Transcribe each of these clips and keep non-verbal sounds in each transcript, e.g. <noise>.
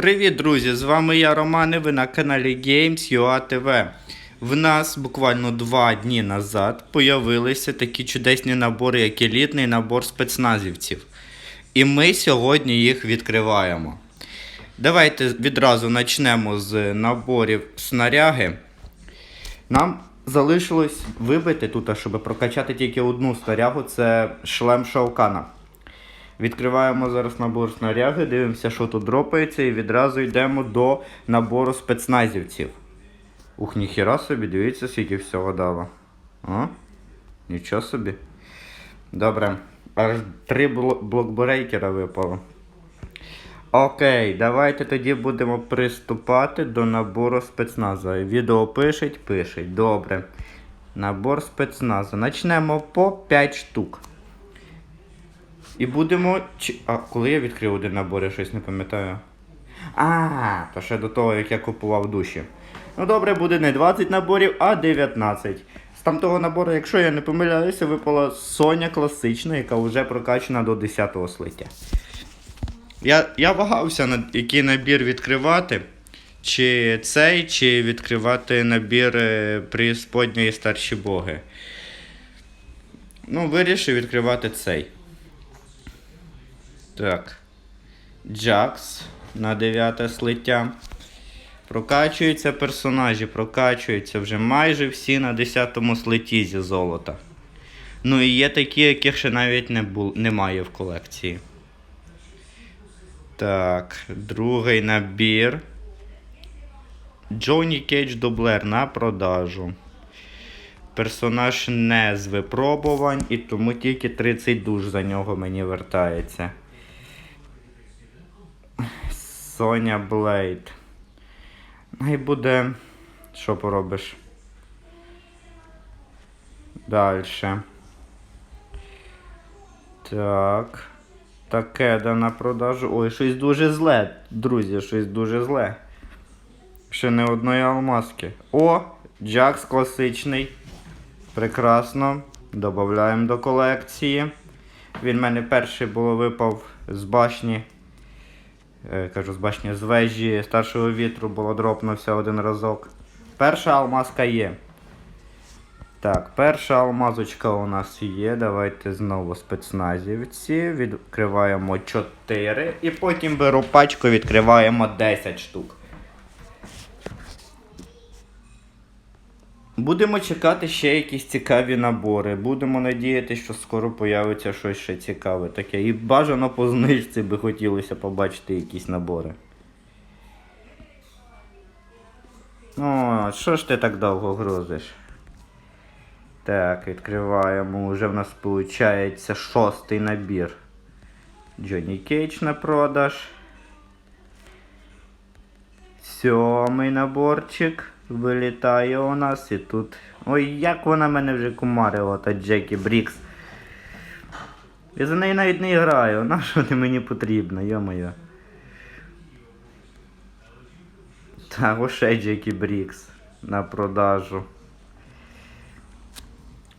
Привіт, друзі! З вами я Роман і ви на каналі Games.ua TV. В нас буквально два дні назад появилися такі чудесні набори, як елітний набор спецназівців. І ми сьогодні їх відкриваємо. Давайте відразу почнемо з наборів снаряги. Нам залишилось вибити тут, щоб прокачати тільки одну снарягу, це шлем Шаукана. Відкриваємо зараз набор снаряги, дивимося, що тут дропається, і відразу йдемо до набору спецназівців. Ух, ніхіра собі, дивіться, скільки всього дало. О, нічого собі. Добре. Аж три блокбрейкера випало. Окей, давайте тоді будемо приступати до набору спецназу. Відео пишеть, пишеть. Добре. Набор спецназу. Начнемо по 5 штук. І будемо. чи- А коли я відкрив один набор, я щось не пам'ятаю. А, то ще до того, як я купував душі. Ну добре, буде не 20 наборів, а 19. З тамтого набору, якщо я не помиляюся, випала Соня класична, яка вже прокачана до 10 слиття. Я, я вагався, над який набір відкривати. Чи цей, чи відкривати набір е, преісподньої старші боги. Ну, вирішив відкривати цей. Так. Джакс на 9 слиття. Прокачуються персонажі, прокачуються вже майже всі на 10 слитті зі золота. Ну і є такі, яких ще навіть не бул... немає в колекції. Так, другий набір. Джоні Кейдж Дублер на продажу. Персонаж не з випробувань, і тому тільки 30 душ за нього мені вертається. Соня Блейд. Най буде. Що поробиш? Дальше. Так. Такеда на продажу. Ой, щось дуже зле, друзі, щось дуже зле. Ще не одної алмазки. О! Джакс класичний. Прекрасно. Додаємо до колекції. Він в мене перший було випав з башні. Е, кажу, з башні з вежі старшого вітру було дропнувся один разок. Перша алмазка є. Так, перша алмазочка у нас є. Давайте знову спецназівці. Відкриваємо 4. І потім беру пачку, відкриваємо 10 штук. Будемо чекати ще якісь цікаві набори. Будемо надіятися, що скоро появиться щось ще цікаве таке. І бажано по знижці би хотілося побачити якісь набори. О, що ж ти так довго грузиш? Так, відкриваємо. Уже в нас виходить шостий набір. Джонні Кейдж на продаж. Сьомий наборчик вилітає у нас і тут. Ой, як вона мене вже кумарила, та Джекі Брікс. Я за неї навіть не граю. <laughs> На що ти мені потрібна, йо-моє. Та оше Джекі Брікс на продажу.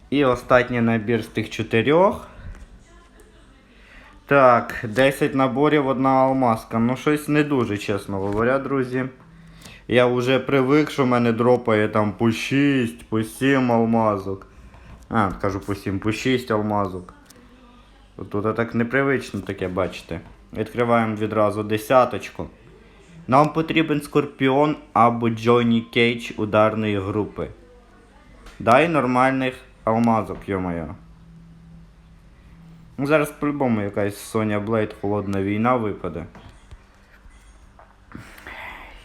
І останній набір з тих чотирьох. Так, 10 наборів, одна алмазка. Ну, щось не дуже, чесно говоря, друзі. Я вже привик, що в мене дропає там по 6, по 7 алмазок. А, кажу по 7, по 6 алмазок. Тут так непривично таке, бачите. Відкриваємо відразу десяточку. Нам потрібен Скорпіон або Джонні Кейдж ударної групи. Дай нормальних алмазок, йо-моє. Ну, зараз по-любому якась Соня Блейд холодна війна випаде.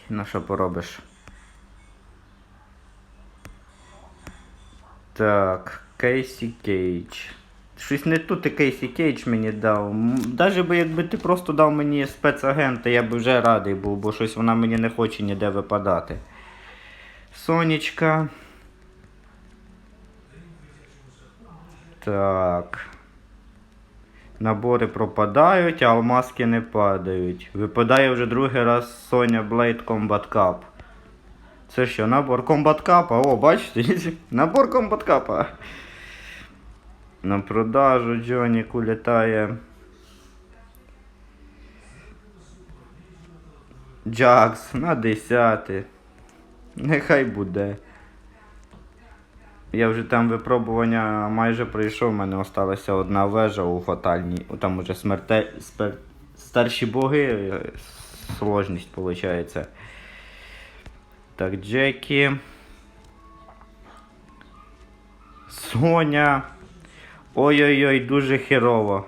На що поробиш? Так, Кейсі Кейдж. Щось не тут і Кейсі Кейдж мені дав. Даже би якби ти просто дав мені спецагента, я б вже радий був, бо щось вона мені не хоче ніде випадати. Сонечка. Так. Набори пропадають, а алмазки не падають. Випадає вже другий раз Sonya Blade Combat Cup. Це що, набор Combat Cup? О, бачите? <laughs> Набор Combat Cup. На продажу Джонік улітає. Джакс на 10. Нехай буде. Я вже там випробування майже пройшов, у мене осталася одна вежа у фатальній. Там уже смерте... спер... старші боги, е, сложність виходить. Так, Джекі. Соня. Ой-ой-ой, дуже херово.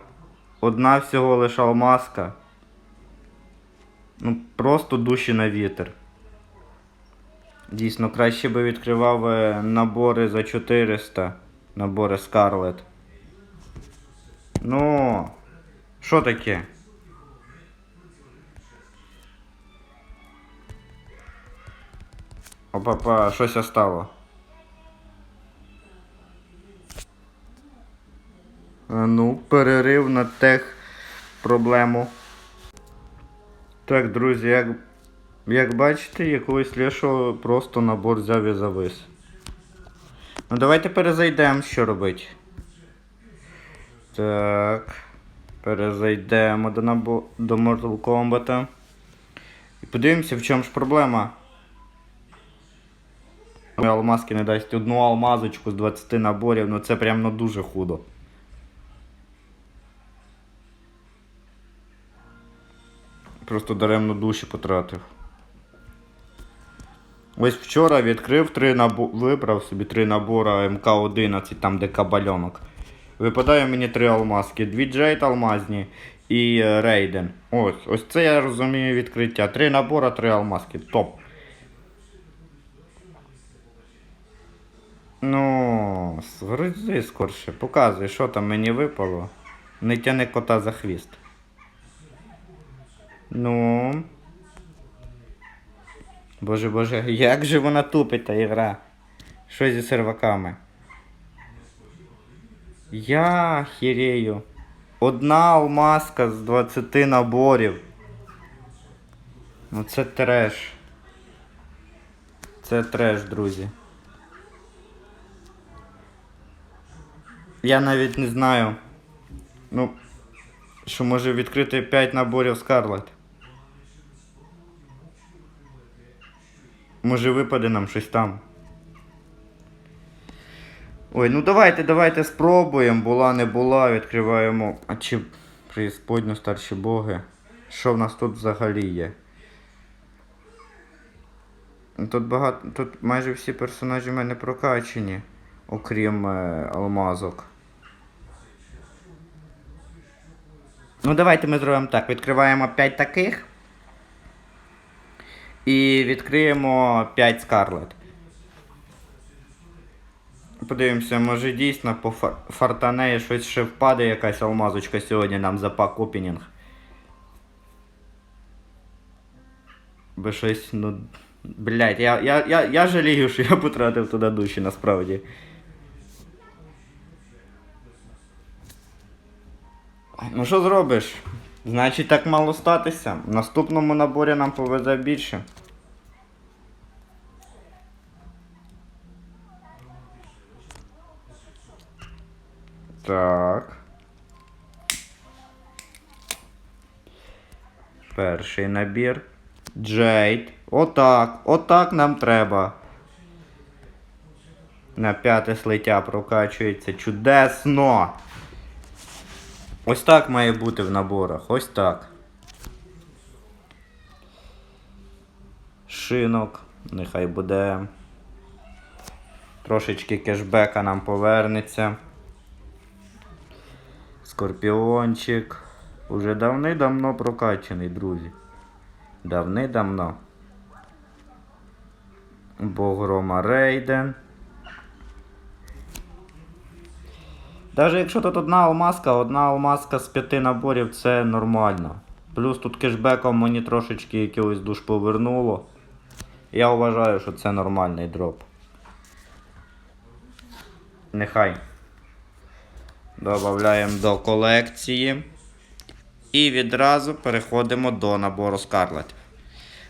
Одна всього лише алмазка. Ну, просто душі на вітер. Дійсно, краще би відкривав е, набори за 400. Набори Scarlet. Ну. Що таке? Опа-па, щось стало. Ну, перерив на тех проблему. Так, друзі, як, як бачите, якогось лішого просто набор взяв і завис. Ну давайте перезайдемо, що робити. Так. Перезайдемо до, набо... до Mortal Kombat. І подивимося, в чому ж проблема. Алмазки не дасть одну алмазочку з 20 наборів, ну це прям ну дуже худо. Просто даремно душі потратив. Ось вчора відкрив три набо... вибрав собі три набора МК-11, там де кабальонок. Випадає мені три алмазки. Дві джейт алмазні і е, рейден. Ось, ось це я розумію відкриття. Три набора, три алмазки. Топ. Ну, згрузи скорше, показуй, що там мені випало. Не тяни кота за хвіст. Ну. Боже боже, як же вона тупить та ігра? Що зі серваками? Я хірею. Одна алмазка з 20 наборів. Ну це треш. Це треш, друзі. Я навіть не знаю. Ну, що може відкрити 5 наборів Скарлет. Може випаде нам щось там. Ой, ну давайте, давайте спробуємо. Була, не була, відкриваємо. А чи преісподню старші боги? Що в нас тут взагалі є? Ну, Тут багато. Тут майже всі персонажі в мене прокачені, окрім е, алмазок. Ну, давайте ми зробимо так. Відкриваємо 5 таких. І відкриємо 5 Скарлет. Подивимося, може дійсно по фартанеї щось ще впаде якась алмазочка сьогодні нам за пак опінінг. Би щось, ну. Блять, я, я, я, я жалію, що я потратив туди душі насправді. Ну що зробиш? Значить так мало статися. В наступному наборі нам повезе більше. Так. Перший набір. Джейд. Отак. Отак нам треба. На п'яте слиття прокачується. Чудесно! Ось так має бути в наборах. Ось так. Шинок. Нехай буде. Трошечки кешбека нам повернеться. Скорпіончик. Уже давни-давно прокачаний, друзі. Давни-давно. Богрома Рейден. Даже якщо тут одна алмазка, одна алмазка з п'яти наборів це нормально. Плюс тут кешбеком мені трошечки якогось душ повернуло. Я вважаю, що це нормальний дроп. Нехай. Добавляємо до колекції. І відразу переходимо до набору Scarlet.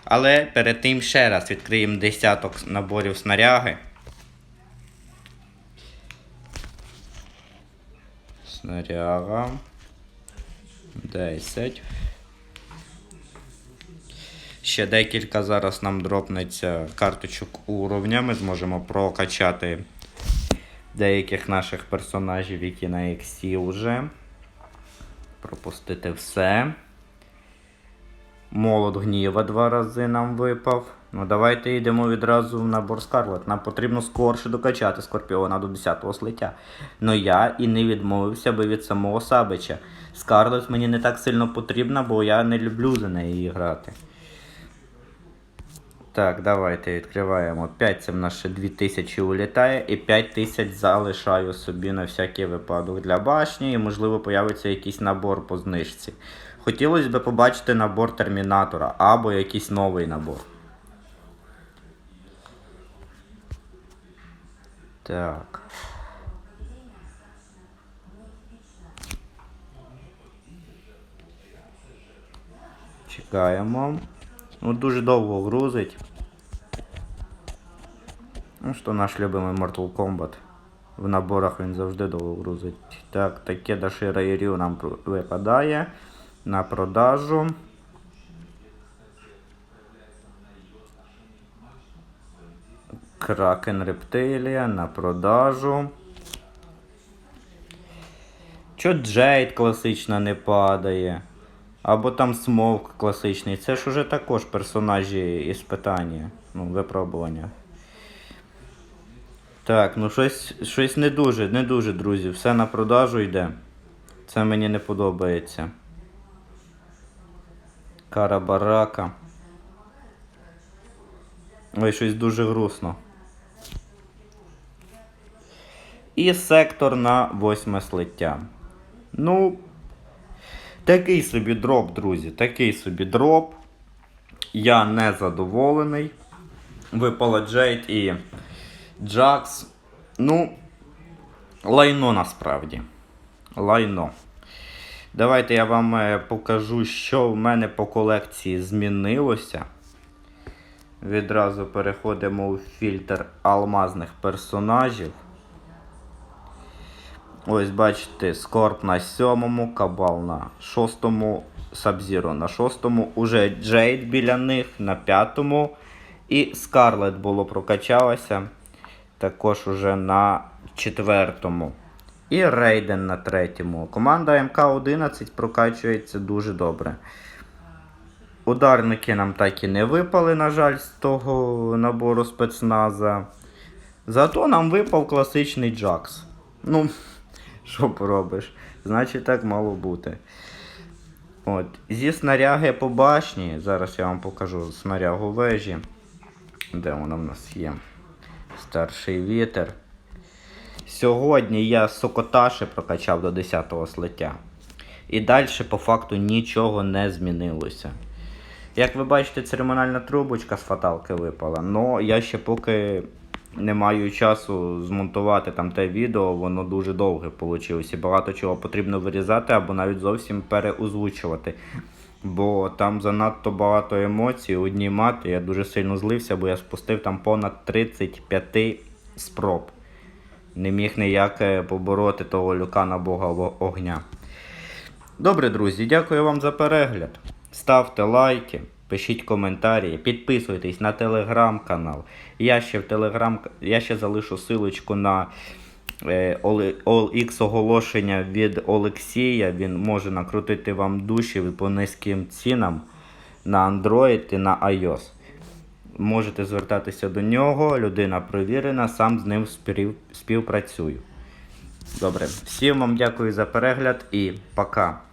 Але перед тим ще раз відкриємо десяток наборів снаряги. Снаряга. 10. Ще декілька зараз нам дропнеться карточок уровня. Ми зможемо прокачати деяких наших персонажів, які на XC вже. Пропустити все. Молот гніва два рази нам випав. Ну давайте йдемо відразу в набор Скарлет. Нам потрібно скорше докачати Скорпіона до 10-го слиття. Ну я і не відмовився би від самого Сабича. Скарлет мені не так сильно потрібна, бо я не люблю за неї грати. Так, давайте відкриваємо. 5 це в нас ще 2000 улітає, і 5000 залишаю собі на всякий випадок для башні, і можливо появиться якийсь набор по знижці. Хотілося б побачити набор термінатора або якийсь новий набор. Так. Чекаємо. Ну, дуже довго грузить. Ну що наш любимий Mortal Kombat. В наборах він завжди довго грузить. Так, таке Дашира Ірю нам випадає на продажу. Кракен Рептилія на продажу. Чо Джейд класична не падає? Або там Смовк класичний. Це ж уже також персонажі із питання. Ну, випробування. Так, ну щось, щось не дуже, не дуже, друзі. Все на продажу йде. Це мені не подобається. Карабарака. Ой, щось дуже грустно. І сектор на восьме слиття. Ну, такий собі дроп, друзі. Такий собі дроп. Я не задоволений. Випала Джейд і Джакс. Ну, лайно насправді. Лайно. Давайте я вам е, покажу, що в мене по колекції змінилося. Відразу переходимо у фільтр алмазних персонажів. Ось бачите, Скорп на сьомому, Кабал на шостому, Сабзіро на шостому, уже Джейд біля них на п'ятому. І Скарлет було прокачалося також уже на четвертому. І Рейден на третьому. Команда МК-11 прокачується дуже добре. Ударники нам так і не випали, на жаль, з того набору спецназа. Зато нам випав класичний Джакс. Ну, що поробиш? Значить, так мало бути. От. Зі снаряги по башні. Зараз я вам покажу снарягу вежі. Де вона в нас є? Старший вітер. Сьогодні я Сокоташи прокачав до 10-го слиття. І далі по факту нічого не змінилося. Як ви бачите, церемональна трубочка з фаталки випала. Но я ще поки не маю часу змонтувати там те відео, воно дуже довге вийшло. І багато чого потрібно вирізати або навіть зовсім переозвучувати. Бо там занадто багато емоцій, одні мати. Я дуже сильно злився, бо я спустив там понад 35 спроб. Не міг ніяк е, побороти того люка на Бога огня. Добре, друзі, дякую вам за перегляд. Ставте лайки, пишіть коментарі, підписуйтесь на телеграм-канал. Я ще в телеграм, я ще залишу силочку на е, OLX оголошення від Олексія. Він може накрутити вам душі по низьким цінам на Android і на iOS. Можете звертатися до нього, людина провірена, сам з ним співпрацюю. Добре, всім вам дякую за перегляд і пока.